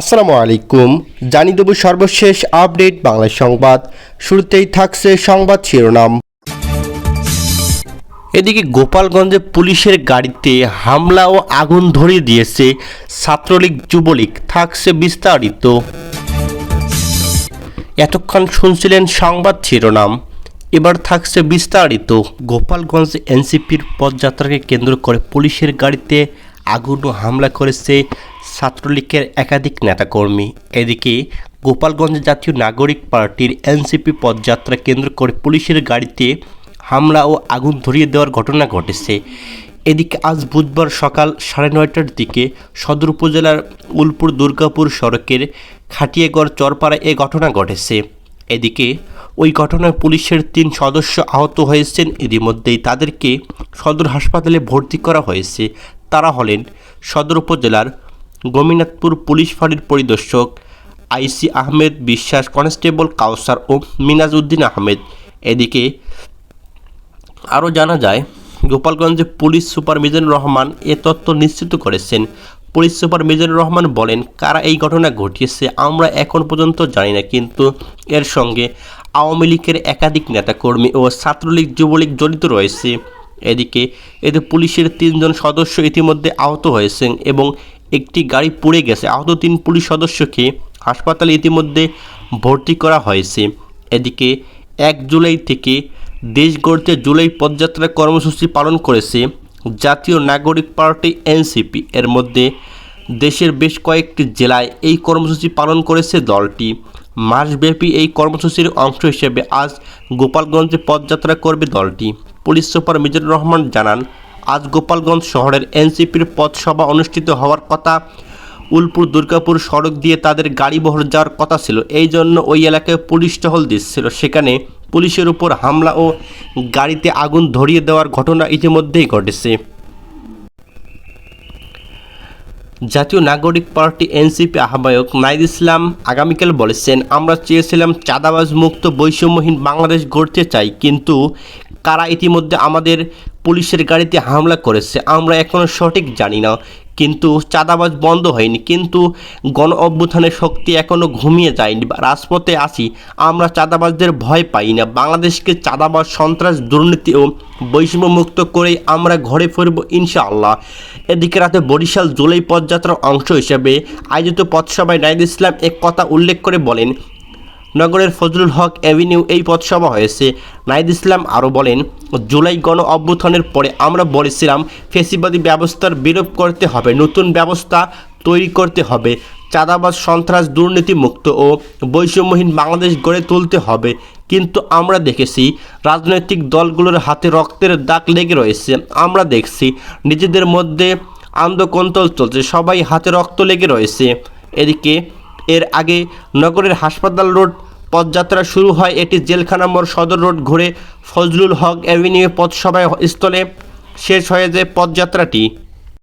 আসসালামু আলাইকুম। জানিয়ে দেব সর্বশেষ আপডেট বাংলা সংবাদ। শুরুতেই থাকছে সংবাদ শিরোনাম। এদিকে গোপালগঞ্জে পুলিশের গাড়িতে হামলা ও আগুন ধরিয়ে দিয়েছে ছাত্রলীগ যুবলীগ। থাকছে বিস্তারিত। এতক্ষণ শুনছিলেন সংবাদ শিরোনাম। এবার থাকছে বিস্তারিত। গোপালগঞ্জ এনসিপির পদযাত্রাকে কেন্দ্র করে পুলিশের গাড়িতে আগুন ও হামলা করেছে ছাত্রলীগের একাধিক নেতাকর্মী। এদিকে গোপালগঞ্জ জাতীয় নাগরিক পার্টির এনসিপি পদযাত্রা কেন্দ্র করে পুলিশের গাড়িতে হামলা ও আগুন ধরিয়ে দেওয়ার ঘটনা ঘটেছে। এদিকে আজ বুধবার সকাল সাড়ে নয়টার দিকে সদর উপজেলার উলপুর দুর্গাপুর সড়কের খাটিয়াগড় চরপাড়ায় এ ঘটনা ঘটেছে। এদিকে ওই ঘটনায় পুলিশের তিন সদস্য আহত হয়েছেন। ইতিমধ্যেই তাদেরকে সদর হাসপাতালে ভর্তি করা হয়েছে। তারা হলেন সদর উপজেলার গোমিনাথপুর পুলিশ ফাঁড়ির পরিদর্শক আইসি আহমেদ বিশ্বাস, কনস্টেবল কাউসার ও মিনাজ উদ্দিন আহমেদ। এদিকে আরও জানা যায়, গোপালগঞ্জে পুলিশ সুপার মিজানুর রহমান এ তথ্য নিশ্চিত করেছেন। পুলিশ সুপার মিজানুর রহমান বলেন, কারা এই ঘটনা ঘটিয়েছে আমরা এখন পর্যন্ত জানি না, কিন্তু এর সঙ্গে আওয়ামী লীগের একাধিক নেতাকর্মী ও ছাত্রলীগ, যুবলীগ জড়িত রয়েছে। এদিকে এতে পুলিশের তিনজন সদস্য ইতিমধ্যে আহত হয়েছেন এবং একটি গাড়ি পুড়ে গেছে। আহত তিন পুলিশ সদস্যকে হাসপাতালে ইতিমধ্যে ভর্তি করা হয়েছে। এদিকে এক জুলাই থেকে দেশ গড়তে জুলাই পদযাত্রা কর্মসূচি পালন করেছে জাতীয় নাগরিক পার্টি এনসিপি। এর মধ্যে দেশের বেশ কয়েকটি জেলায় এই কর্মসূচি পালন করেছে দলটি। মাসব্যাপী এই কর্মসূচির অংশ হিসেবে আজ গোপালগঞ্জে পদযাত্রা করবে দলটি। পুলিশ সুপার মিজানুর রহমান জানান আজ গোপালগঞ্জ শহরের এনসিপির পথসভা অনুষ্ঠিত হওয়ার কথা উলপুর দুর্গাপুর সড়ক দিয়ে তাদের গাড়ি বহর যাওয়ার কথা ছিল। এই জন্য ওই এলাকায় পুলিশ টহল দিচ্ছিল। সেখানে পুলিশের উপর হামলা ও গাড়িতে আগুন ধরিয়ে দেওয়ার ঘটনা ইতিমধ্যেই ঘটেছে। জাতীয় নাগরিক পার্টি এনসিপি আহ্বায়ক নাইদ ইসলাম আগামীকাল বলেছেন, আমরা চেয়েছিলাম চাঁদাবাজ মুক্ত বৈষম্যহীন বাংলাদেশ গড়তে চাই, কিন্তু কারা ইতিমধ্যে আমাদের পুলিশের গাড়িতে হামলা করেছে, আমরা এখনও সঠিক জানি না। কিন্তু চাঁদাবাজ বন্ধ হয়নি, কিন্তু গণ অভ্যুত্থানের শক্তি এখনও ঘুমিয়ে যায়নি রাজপথে আসি আমরা চাঁদাবাজদের ভয় পাই না। বাংলাদেশকে চাঁদাবাজ, সন্ত্রাস, দুর্নীতি ও বৈষম্য মুক্ত করেই আমরা ঘরে ফিরব ইনশাআল্লাহ। এদিকে রাতে বরিশাল জুলাই পদযাত্রার অংশ হিসেবে আয়োজিত পথসভায় নাইদ ইসলাম এক কথা উল্লেখ করে বলেন নগরের ফজলুল হক অ্যাভিনিউ এই পথসভা হয়েছে। নাইদ ইসলাম আরও বলেন, জুলাই গণ অভ্যুত্থানের পরে আমরা বলেছিলাম, ফেসিবাদী ব্যবস্থার বিলোপ করতে হবে, নতুন ব্যবস্থা তৈরি করতে হবে, চাঁদাবাজ, সন্ত্রাস, দুর্নীতিমুক্ত ও বৈষম্যহীন বাংলাদেশ গড়ে তুলতে হবে। কিন্তু আমরা দেখেছি, রাজনৈতিক দলগুলোর হাতে রক্তের দাগ লেগে রয়েছে। আমরা দেখছি, নিজেদের মধ্যে আন্দোকন্তল চলছে, সবাই হাতে রক্ত লেগে রয়েছে। এদিকে, এর আগে নগরের হাসপাতাল রোড পদযাত্রা শুরু হয় এটি জেলখানা মোড় সদর রোড ঘুরে ফজলুল হক অ্যাভিনিউ পথসভায় স্থলে শেষ হয়ে যায় পদযাত্রাটি।